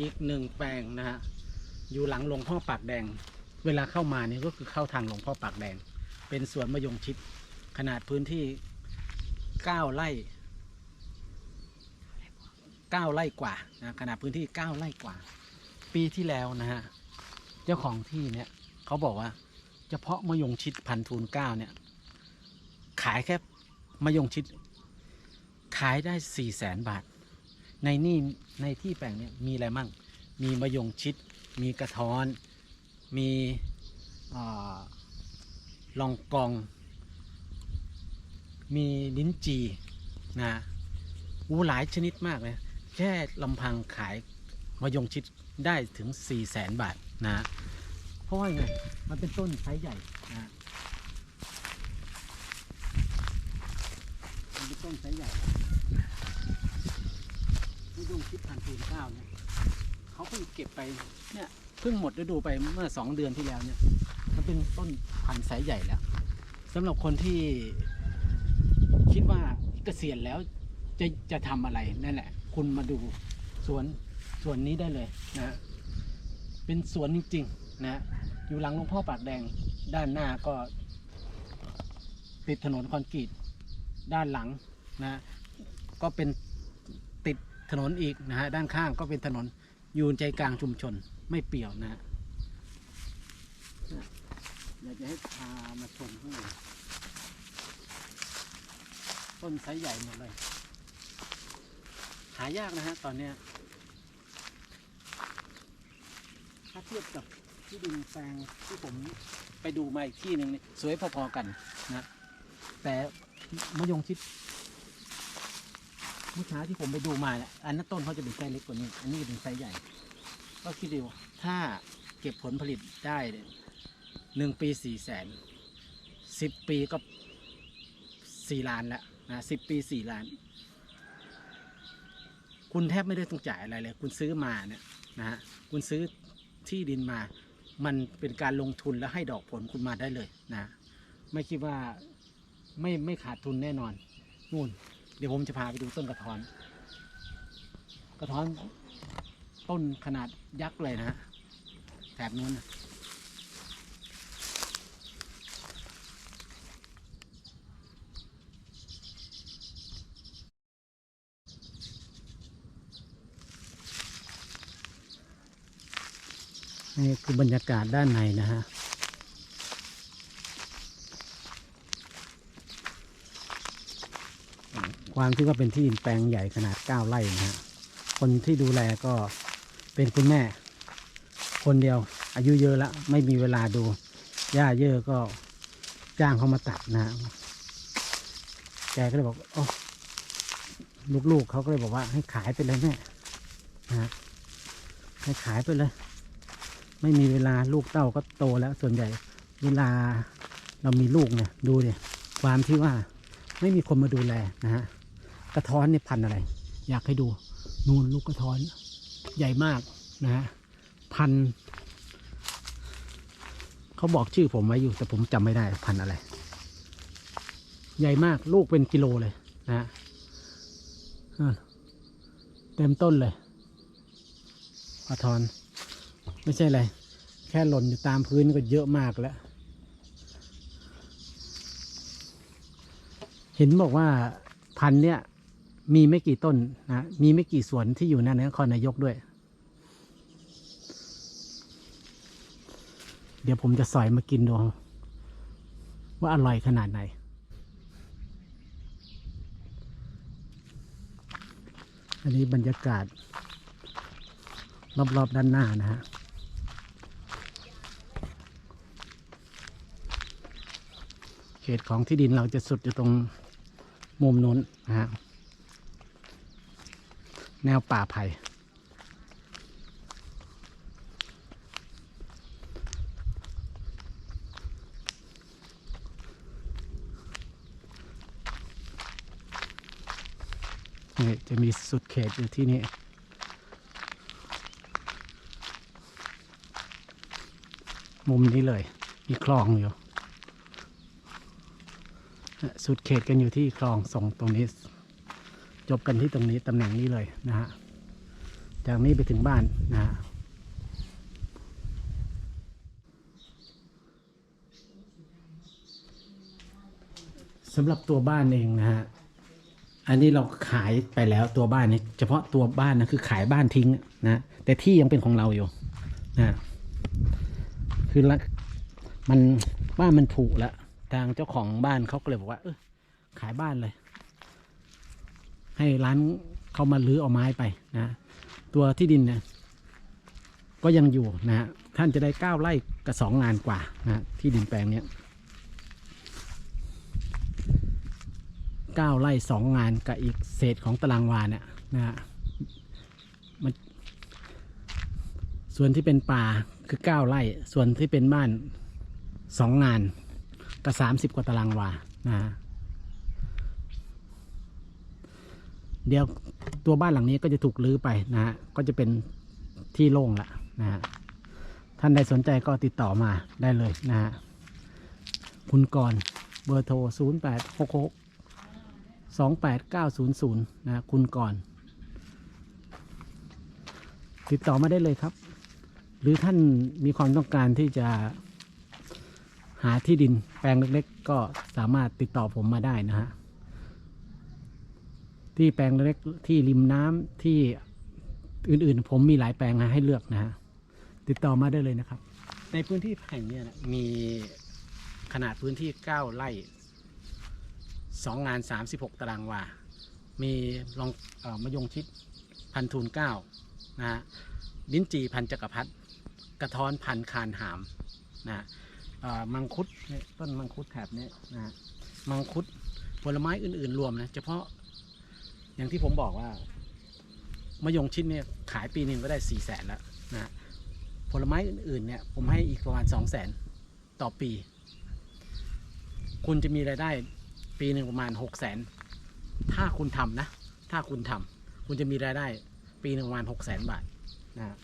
อีกหนึ่งแปลงนะฮะอยู่หลังหลวงพ่อปากแดง เวลาเข้ามานี่ก็คือเข้าทางหลวงพ่อปากแดง เป็นสวนมะยงชิด ขนาดพื้นที่เก้าไร่เก้าไร่กว่านะขนาดพื้นที่เก้าไร่กว่า ปีที่แล้วนะฮะเจ้าของที่เนี่ยเขาบอกว่า เฉพาะมะยงชิดพันทูนเก้าเนี่ย ขายแค่มะยงชิด ขายได้สี่แสนบาท ในนี่ในที่แปลงเนี่ยมีอะไรมั่ง มีมะยงชิด มีกระท้อน มีลองกอง มีลิ้นจีนะอูหลายชนิดมากเลยแค่ลำพังขายมะยงชิดได้ถึง4ี่แสนบาทนะ เพราะว่าไง มันเป็นต้นไซส์ใหญ่นะมันเป็นต้นไซส์ใหญ่ มะยงชิดพันธุ์เก้าเนี่ยเขาเพิ่งเก็บไปเนี่ยเพิ่งหมดฤดูไปเมื่อสองเดือนที่แล้วเนี่ยมันเป็นต้นพันธุ์ไซส์ใหญ่แล้วสำหรับคนที่คิดว่าเกษียณแล้วจะจะทำอะไรนั่นแหละ คุณมาดูสวนสวนนี้ได้เลยนะเป็นสวนจริงๆนะอยู่หลังหลวงพ่อปากแดงด้านหน้าก็ ติดถนนคอนกรีตด้านหลังนะ ก็เป็นติด นนอีกนะฮะด้านข้างก็เป็นถนนยู่ใจกลางชุมชนไม่เปี่ยวนะฮะอยากจะให้พามาชมข้างในต้นไซส์ใหญ่หมดเลย หายากนะฮะตอนเนี้ยถ้าเทียบกับที่ดินแปลงที่ผมไปดูมาอีกที่หนึ่งนี่สวยพอๆกันนะ แต่มะยงชิด เมื่อเช้าที่ผมไปดูมาเนี่ยอันนั้นต้นเขาจะเป็นไซส์เล็กกว่านี้ อันนี้เป็นไซส์ใหญ่ ก็คิดดูถ้าเก็บผลผลิตได้เนี่ยหนึ่งปีสี่แสนสิบปีก็สี่ล้านแล้วนะสิบปีสี่ล้าน คุณแทบไม่ได้ต้องจ่ายอะไรเลย คุณซื้อมาเนี่ยนะฮะคุณซื้อที่ดินมา มันเป็นการลงทุนแล้วให้ดอกผลคุณมาได้เลยนะ ไม่คิดว่าไม่ไม่ขาดทุนแน่นอนนู่น เดี๋ยวผมจะพาไปดูต้นกระท้อน กระท้อนต้นขนาดยักษ์เลยนะฮะแถบนู้นนะนี่คือบรรยากาศด้านในนะฮะ ความที่ว่าเป็นที่ดินแปลงใหญ่ขนาด 9 ไร่นะฮะคนที่ดูแลก็เป็นคุณแม่ คนเดียว อายุเยอะแล้วไม่มีเวลาดูหญ้าเยอะก็จ้างเขามาตัดนะฮะแกก็เลยบอกโอ้ลูกๆเขาก็เลยบอกว่าให้ขายไปเลยแม่นะให้ขายไปเลย ไม่มีเวลาลูกเต้าก็โตแล้วส่วนใหญ่ เวลาเรามีลูกเนี่ยดูเนี่ยความที่ว่าไม่มีคนมาดูแลนะฮะ กระท้อนนี่พันอะไร อยากให้ดูนูนลูกกระท้อนใหญ่มากนะฮะพันเขาบอกชื่อผมไว้อยู่แต่ผมจำไม่ได้พันอะไร ใหญ่มากลูกเป็นกิโลเลยนะฮะเต็มต้นเลยกระท้อน ไม่ใช่อะไร แค่หล่นอยู่ตามพื้นก็เยอะมากแล้วเห็นบอกว่าพันเนี่ย มีไม่กี่ต้นนะมีไม่กี่สวนที่อยู่ในนครนายกด้วย เดี๋ยวผมจะสอยมากินดู ว่าอร่อยขนาดไหน อันนี้บรรยากาศ รอบๆด้านหน้านะฮะเขตของที่ดินเราจะสุดอยู่ตรงมุมนู้นนะฮะ แนวป่าไผ่นี่จะมีสุดเขตอยู่ที่นี่มุมนี้เลย มีคลองอยู่ สุดเขตกันอยู่ที่คลองส่งตรงนี้ จบกันที่ตรงนี้ตำแหน่งนี้เลยนะฮะจากนี้ไปถึงบ้านนะฮะสำหรับตัวบ้านเองนะฮะอันนี้เราขายไปแล้วตัวบ้านนี้เฉพาะตัวบ้านนะคือขายบ้านทิ้งนะแต่ที่ยังเป็นของเราอยู่นะคือละมันบ้านมันผุแล้วทางเจ้าของบ้านเขาก็เลยบอกว่า เออขายบ้านเลย ให้ร้านเขามาลื้อเอาไม้ไปนะตัวที่ดินเนี่ยก็ยังอยู่นะฮะท่านจะได้เก้าไร่กับสองงานกว่านะที่ดินแปลงเนี้ยเก้าไร่สองงานกับอีกเศษของตารางวาเนี่ยนะฮะมันส่วนที่เป็นป่าคือเก้าไร่ส่วนที่เป็นบ้านสองงานกับสามสิบกว่าตารางวานะฮะ เดี๋ยวตัวบ้านหลังนี้ก็จะถูกรื้อไปนะฮะก็จะเป็นที่โล่งละนะฮะท่านใดสนใจก็ติดต่อมาได้เลยนะฮะคุณกรเบอร์โทร 0 8 6 6 2 8 9 0 0นะฮะคุณกรติดต่อมาได้เลยครับ หรือท่านมีความต้องการที่จะหาที่ดินแปลงเล็กๆ ก็สามารถติดต่อผมมาได้นะฮะ ที่แปลงเล็กที่ริมน้ำที่อื่นๆ ผมมีหลายแปลงให้เลือกนะฮะติดต่อมาได้เลยนะครับ ในพื้นที่แห่งนี้นะมีขนาดพื้นที่ 9 ไร่ 2 งาน 36 ตารางวา มีลองอมะยงชิดพันธุ์ทูนเก้านะฮะลิ้นจีพันธุ์จักรพรรดิกระท้อนพันธุ์คานหามนะฮะมังคุดเนี่ยต้นมังคุดแถบนี้นะฮะมังคุดผลไม้อื่นๆ รวมนะ เฉพาะ อย่างที่ผมบอกว่ามะยงชิดเนี่ยขายปีหนึ่งก็ได้สี่แสนแล้วนะผลไม้อื่นๆเนี่ยผมให้อีกประมาณสองแสนต่อปี คุณจะมีรายได้ปีหนึ่งประมาณหกแสนถ้าคุณทำนะ ถ้าคุณทำคุณจะมีรายได้ปีหนึ่งประมาณหกแสนบาทนะฮะ